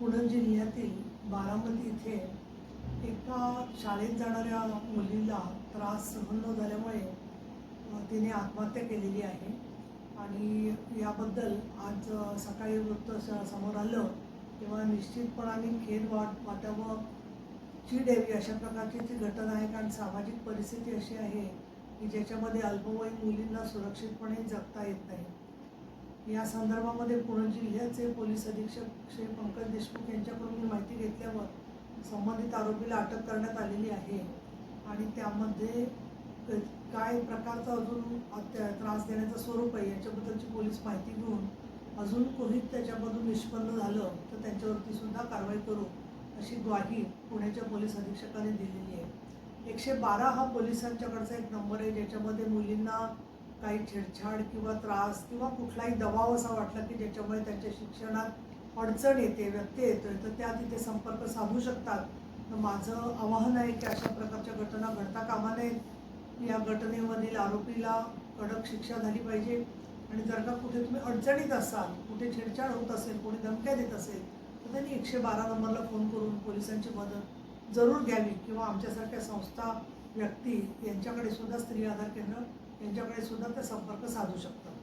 पुणे जिल्ह्यातील बारामती इथे एका शाळेत जाणाऱ्या मुलीला त्रास सहन न झाल्यामुळे तिने आत्महत्या केलेली आहे. आणि याबद्दल आज सकाळी वृत्त समोर आलं. तेव्हा निश्चितपणाने खेद वाट वाटावं चीड यावी अशा प्रकारची ती घटना आहे. कारण सामाजिक परिस्थिती अशी आहे की ज्याच्यामध्ये अल्पवयीन मुलींना सुरक्षितपणे जगता येत नाही. या संदर्भामध्ये पुणे जिल्ह्याचे पोलीस अधीक्षक श्री पंकज देशमुख यांच्याकडून मी माहिती घेतल्यावर संबंधित आरोपीला अटक करण्यात आलेली आहे. आणि त्यामध्ये काय प्रकारचा अजून त्रास देण्याचं स्वरूप आहे याच्याबद्दलची पोलीस माहिती घेऊन अजून कोणी त्याच्यामधून निष्पन्न झालं तर त्यांच्यावरती सुद्धा कारवाई करू अशी ग्वाही पुण्याच्या पोलीस अधीक्षकाने दिलेली आहे. एकशे बारा हा पोलिसांच्याकडचा एक नंबर आहे ज्याच्यामध्ये मुलींना काही छेडछाड किंवा त्रास किंवा कुठलाही दबाव असा वाटला की ज्याच्यामुळे त्यांच्या शिक्षणात अडचण येते व्यत्यय येतोय तर त्या तिथे संपर्क साधू शकतात. तर माझं आवाहन आहे की अशा प्रकारच्या घटना घडता कामा नयेत या घटनेमधील आरोपीला कडक शिक्षा झाली पाहिजे. आणि जर का कुठे तुम्ही अडचणीत असाल कुठे छेडछाड होत असेल कोणी धमक्या देत असेल तर त्यांनी एकशे बारा नंबरला फोन करून पोलिसांची मदत जरूर घ्यावी. किंवा आमच्यासारख्या संस्था व्यक्ती यांच्याकडे सुद्धा स्त्री आधार केंद्र यांच्याकडे सुद्धा ते संपर्क साधू शकतात.